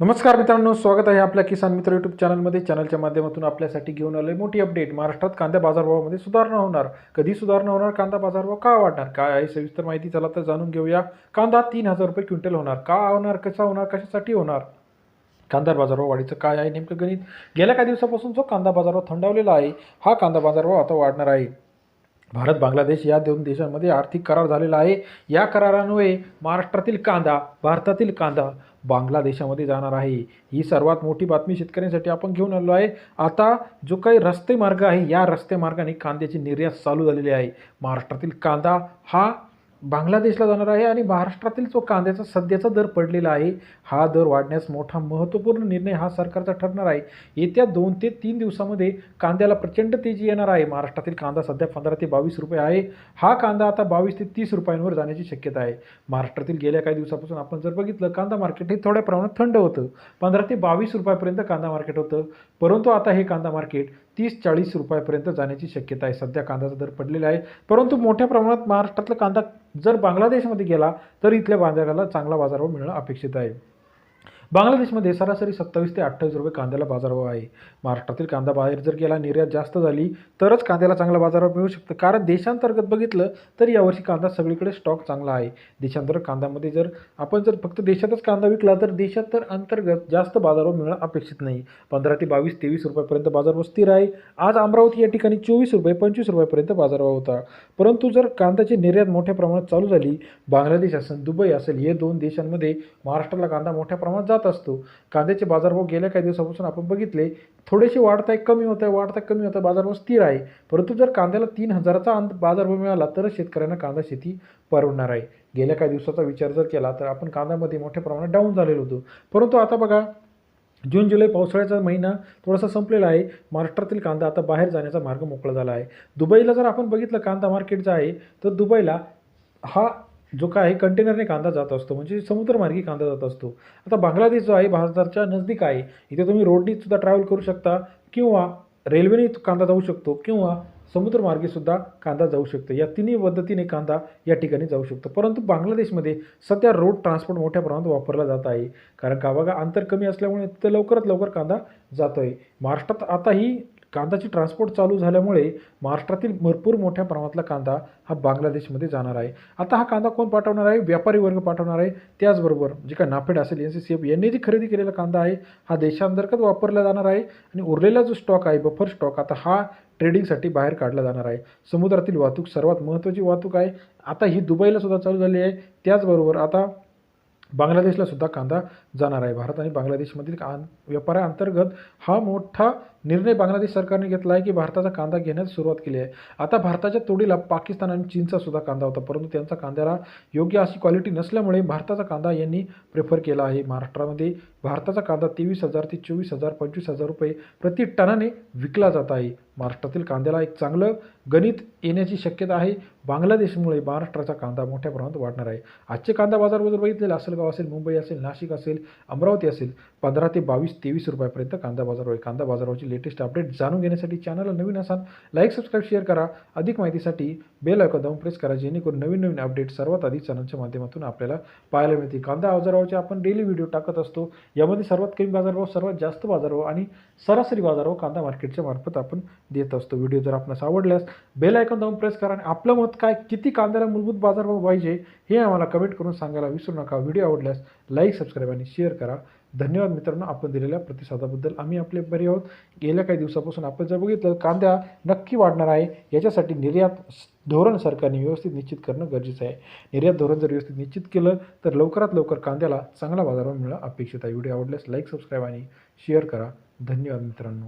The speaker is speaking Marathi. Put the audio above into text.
नमस्कार मित्रांनो स्वागत आहे आपल्या किसान मित्र यूट्यूब चॅनलमध्ये चॅनलच्या माध्यमातून आपल्यासाठी घेऊन आले मोठी अपडेट महाराष्ट्रात कांदा बाजारभावामध्ये सुधारणा होणार. कधी सुधारणा होणार कांदा बाजारभाव का वाढणार? काय आहे सविस्तर माहिती चला तर जाणून घेऊया. कांदा तीन हजार रुपये क्विंटल होणार. का होणार कसा होणार कशासाठी होणार? कांदा बाजारभाव वाढीचं काय आहे नेमकं गणित? गेल्या काही दिवसापासून जो कांदा बाजारभाव थंडावलेला आहे हा कांदा बाजारभाव आता वाढणार आहे. भारत बांगलादेश या दोन देशांमध्ये आर्थिक करार झालेला आहे. या करारांमुळे महाराष्ट्रातील कांदा भारतातील कांदा बांगलादेशामध्ये जाणार आहे. ही सर्वात मोठी बातमी शेतकऱ्यांसाठी आपण घेऊन आलो आहे. आता जो काही रस्ते मार्ग आहे या रस्ते मार्गाने कांद्याची निर्यात चालू झालेली आहे. महाराष्ट्रातील कांदा हा बांगलादेशला जाणार आहे आणि महाराष्ट्रातील जो कांद्याचा सध्याचा दर पडलेला आहे हा दर वाढण्यास मोठा महत्त्वपूर्ण निर्णय हा सरकारचा ठरणार आहे. येत्या दोन ते तीन दिवसामध्ये कांद्याला प्रचंड तेजी येणार आहे. महाराष्ट्रातील कांदा सध्या पंधरा ते बावीस रुपये आहे. हा कांदा आता बावीस ते तीस रुपयांवर जाण्याची शक्यता आहे. महाराष्ट्रातील गेल्या काही दिवसापासून आपण जर बघितलं कांदा मार्केट हे थोड्या प्रमाणात थंड होतं. पंधरा ते बावीस रुपयापर्यंत कांदा मार्केट होतं. परंतु आता हे कांदा मार्केट तीस चाळीस रुपयापर्यंत जाण्याची शक्यता आहे. सध्या कांद्याचा दर पडलेला आहे. परंतु मोठ्या प्रमाणात महाराष्ट्रातला कांदा जर बांगलादेशमध्ये गेला तर इथल्या बाजाराला चांगला बाजारभाव मिळणं अपेक्षित आहे. बांगलादेशमध्ये सरासरी सत्तावीस ते अठ्ठावीस रुपये कांद्याला बाजारभाव आहे. महाराष्ट्रातील कांदा बाहेर जर गेला निर्यात जास्त झाली तरच कांद्याला चांगला बाजारभाव मिळू शकतं. कारण देशांतर्गत बघितलं तर यावर्षी कांदा सगळीकडे स्टॉक चांगला आहे. देशांतर्गत कांद्यामध्ये जर आपण जर फक्त देशातच कांदा विकला तर देशात तर अंतर्गत जास्त बाजारभाव मिळणं अपेक्षित नाही. पंधरा ते बावीस तेवीस रुपयापर्यंत बाजारभाव स्थिर आहे. आज अमरावती या ठिकाणी चोवीस रुपये पंचवीस रुपयापर्यंत बाजारभाव होता. परंतु जर कांद्याची निर्यात मोठ्या प्रमाणात चालू झाली बांगलादेश असेल दुबई असेल हे दोन देशांमध्ये महाराष्ट्राला कांदा मोठ्या प्रमाणात जात असतो. कांद्याचे बाजारभाव गेल्या काही दिवसापासून आपण बघितले थोडेसे वाढत आहे कमी होत आहे वाढत आहे कमी होत आहे बाजारभाव स्थिर आहे. परंतु जर कांद्याला तीन हजाराचा अंत बाजारभाव मिळाला तरच शेतकऱ्यांना कांदा शेती परवडणार आहे. गेल्या काही दिवसाचा विचार जर केला तर आपण कांद्यामध्ये मोठ्या प्रमाणात डाऊन झालेलो होतो. परंतु आता बघा जून जुलै पावसाळ्याचा महिना थोडासा संपलेला आहे. महाराष्ट्रातील कांदा आता बाहेर जाण्याचा मार्ग मोकळा झाला आहे. दुबईला जर आपण बघितलं कांदा मार्केटचा आहे तर दुबईला हा जो काय आहे कंटेनरने कांदा जात असतो म्हणजे समुद्रमार्गी कांदा जात असतो. आता बांगलादेश जो आहे भारताच्या नजदीक आहे. इथे तुम्ही रोडनीसुद्धा ट्रॅव्हल करू शकता. किंवा रेल्वेने कांदा जाऊ शकतो. किंवा समुद्रमार्गेसुद्धा कांदा जाऊ शकतो. या तिन्ही पद्धतीने कांदा या ठिकाणी जाऊ शकतो. परंतु बांगलादेशमध्ये सध्या रोड ट्रान्सपोर्ट मोठ्या प्रमाणात वापरला जात आहे. कारण का बघा अंतर कमी असल्यामुळे तिथं लवकरात लवकर कांदा जातो आहे महाराष्ट्रात आता कांदाची कांद्याची ट्रान्सपोर्ट चालू झाल्यामुळे महाराष्ट्रातील भरपूर मोठ्या प्रमाणातला कांदा हा बांगलादेशमध्ये जाणार आहे. आता हा कांदा कोण पाठवणार आहे? व्यापारी वर्ग पाठवणार आहे. त्याचबरोबर जे काय नाफेड असेल एन सी सी एफ यांनी जी खरेदी केलेला कांदा आहे. हा देशांतर्गत वापरला जाणार आहे आणि उरलेला जो स्टॉक आहे बफर स्टॉक आता हा ट्रेडिंगसाठी बाहेर काढला जाणार आहे. समुद्रातील वाहतूक सर्वात महत्त्वाची वाहतूक आहे. आता ही दुबईला सुद्धा चालू झाली आहे. त्याचबरोबर आता बांगलादेशला सुद्धा कांदा जाणार आहे. भारत आणि बांगलादेशमधील का व्यापाराअंतर्गत हा मोठा निर्णय बांगलादेश सरकारने घेतला आहे की भारताचा कांदा घेण्यास सुरुवात केली आहे. आता भारताच्या तोडीला पाकिस्तान आणि चीनचा सुद्धा कांदा होता परंतु त्यांचा कांद्याला योग्य अशी क्वालिटी नसल्यामुळे भारताचा कांदा यांनी प्रेफर केला आहे. महाराष्ट्रामध्ये भारताचा कांदा तेवीस हजार ते चोवीस हजार पंचवीस हजार रुपये प्रति टनाने विकला जात आहे. महाराष्ट्रातील कांद्याला एक चांगलं गणित येण्याची शक्यता आहे. बांगलादेशमुळे महाराष्ट्राचा कांदा मोठ्या प्रमाणात वाढणार आहे. आजचे कांदा बाजार जर बघितलेला असलगाव असेल मुंबई असेल नाशिक असेल अमरावती असेल पंधरा ते बावीस तेवीस रुपयापर्यंत कांदा बाजार होईल कांदा बाजारावरची लेटेस्ट अपडेट जाणून घेण्यासाठी चॅनलला नवीन असाल लाईक सबस्क्राईब शेअर करा. अधिक माहितीसाठी बेल आयकॉन दाऊन प्रेस करा जेणेकरून नवीन नवीन अपडेट सर्वात आधी चॅनलच्या माध्यमातून आपल्याला पाहायला मिळतील. कांदा बाजारावरचे आपण डेली व्हिडिओ टाकत असतो. यामध्ये सर्वात कमी बाजारभाव सर्वात जास्त बाजारभाव आणि सरासरी बाजारभाव कांदा मार्केटच्या मार्फत आपण देत असतो. व्हिडिओ जर आपणास आवडल्यास बेल आयकॉन जाऊन प्रेस करा आणि आपलं मत काय? किती कांद्याला मूलभूत बाजारभाव पाहिजे? हे आम्हाला कमेंट करून सांगायला विसरू नका. व्हिडिओ आवडल्यास लाईक सबस्क्राईब आणि शेअर करा. धन्यवाद मित्रांनो आपण दिलेल्या प्रतिसादाबद्दल. आम्ही आपले बरे आहोत. गेल्या काही दिवसापासून आपण जर बघितलं कांदा नक्की वाढणार आहे. याच्यासाठी निर्यात धोरण सरकारने व्यवस्थित निश्चित करणं गरजेचं आहे. निर्यात धोरण जर व्यवस्थित निश्चित केलं तर लवकरात लवकर कांद्याला चांगला बाजारभाव मिळणं अपेक्षित आहे. व्हिडिओ आवडल्यास लाईक सबस्क्राईब आणि शेअर करा. धन्यवाद मित्रांनो.